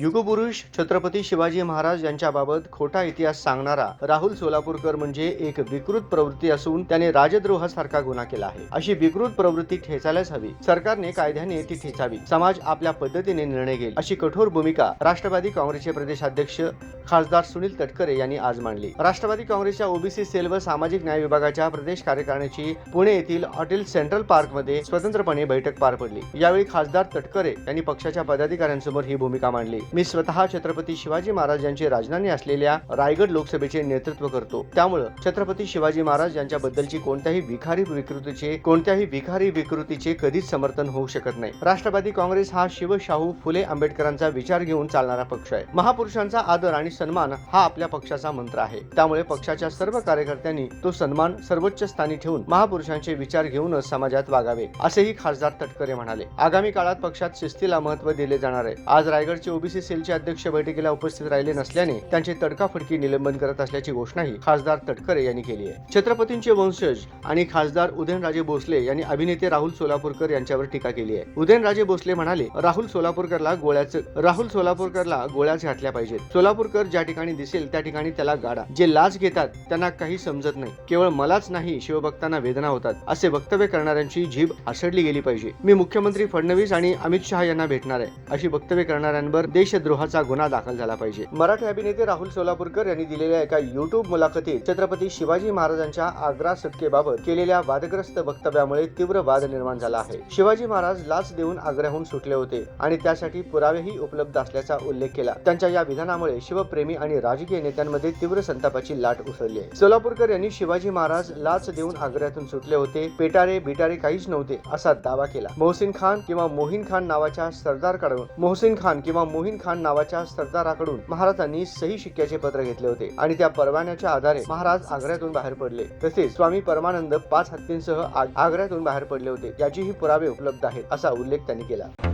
युगपुरुष छत्रपती शिवाजी महाराज यांच्याबाबत खोटा इतिहास सांगणारा राहुल सोलापूरकर म्हणजे एक विकृत प्रवृत्ती असून त्याने राजद्रोहासारखा गुन्हा केला आहे. अशी विकृत प्रवृत्ती ठेचायलाच हवी. सरकारने कायद्याने ती ठेचावी. समाज आपल्या पद्धतीने निर्णय घेईल अशी कठोर भूमिका राष्ट्रवादी काँग्रेसचे प्रदेशाध्यक्ष खासदार सुनील तटकरे यांनी आज मांडली. राष्ट्रवादी काँग्रेसच्या ओबीसी सेल व सामाजिक न्याय विभागाच्या प्रदेश कार्यकारिणीची पुणे येथील हॉटेल सेंट्रल पार्कमध्ये स्वतंत्रपणे बैठक पार पडली. यावेळी खासदार तटकरे यांनी पक्षाच्या पदाधिकाऱ्यांसमोर ही भूमिका मांडली. मी स्वतः छत्रपती शिवाजी महाराज यांची राजधानी असलेल्या रायगड लोकसभेचे नेतृत्व करतो. त्यामुळे छत्रपती शिवाजी महाराज यांच्याबद्दलची कोणत्याही विखारी विकृतीचे कोणत्याही विखारी विकृतीचे कधीच समर्थन होऊ शकत नाही. राष्ट्रवादी काँग्रेस हा शिव शाहू फुले आंबेडकरांचा विचार घेऊन चालणारा पक्ष आहे. महापुरुषांचा आदर आणि सन्मान हा आपल्या पक्षाचा मंत्र आहे. त्यामुळे पक्षाच्या सर्व कार्यकर्त्यांनी तो सन्मान सर्वोच्च स्थानी ठेवून महापुरुषांचे विचार घेऊनच समाजात वागावे असेही खासदार तटकरे म्हणाले. आगामी काळात पक्षात शिस्तीला महत्त्व दिले जाणार आहे. आज रायगडचे ओबीसी सेलचे अध्यक्ष बैठकीला उपस्थित राहिले नसल्याने त्यांचे तडकाफडकी निलंबन करत असल्याची घोषणाही खासदार तटकरे यांनी केली आहे. छत्रपतींचे वंशज आणि खासदार उदयनराजे भोसले यांनी अभिनेते राहुल सोलापूरकर यांच्यावर टीका केली आहे. उदयनराजे भोसले म्हणाले राहुल सोलापूरकरला गोळ्याच राहुल सोलापूरकरला गोळ्याच घातल्या पाहिजेत. सोलापूरकर ज्या ठिकाणी दिसेल त्या ठिकाणी त्याला गाडा. जे लाच घेतात त्यांना काही समजत नाही. केवळ मलाच नाही शिवभक्तांना वेदना होतात. असे वक्तव्य करणाऱ्यांची जीभ आसडली गेली पाहिजे. मी मुख्यमंत्री फडणवीस आणि अमित शहा यांना भेटणार आहे. अशी वक्तव्य करणाऱ्यांवर देश देशद्रोहाचा गुन्हा दाखल झाला पाहिजे. मराठी अभिनेते राहुल सोलापूरकर यांनी दिलेल्या एका युट्यूब मुलाखतीत छत्रपती शिवाजी महाराजांच्या आग्रा सुटकेबाबत केलेल्या वादग्रस्त वक्तव्यामुळे तीव्र वाद निर्माण झाला आहे. शिवाजी महाराज लाच देऊन आग्र्याहून सुटले होते आणि त्यासाठी पुरावेही उपलब्ध असल्याचा उल्लेख केला. त्यांच्या या विधानामुळे शिवप्रेमी आणि राजकीय नेत्यांमध्ये तीव्र संतापाची लाट उसळली आहे. सोलापूरकर यांनी शिवाजी महाराज लाच देऊन आग्र्यातून सुटले होते पेटारे बिटारे काहीच नव्हते असा दावा केला. मोहसिन खान किंवा मोहिन खान नावाच्या सरदारकडून मोहसिन खान किंवा मोहिन खान नावाच्या सरदाराकडून महाराजांनी सही शिक्क्याचे पत्र घेतले होते आणि त्या परवान्याच्या आधारे महाराज आग्र्यातून बाहेर पडले. तसेच स्वामी परमानंद पाच हत्तींसह आग्र्यातून बाहेर पडले होते. याचीही पुरावे उपलब्ध आहेत असा उल्लेख त्यांनी केला.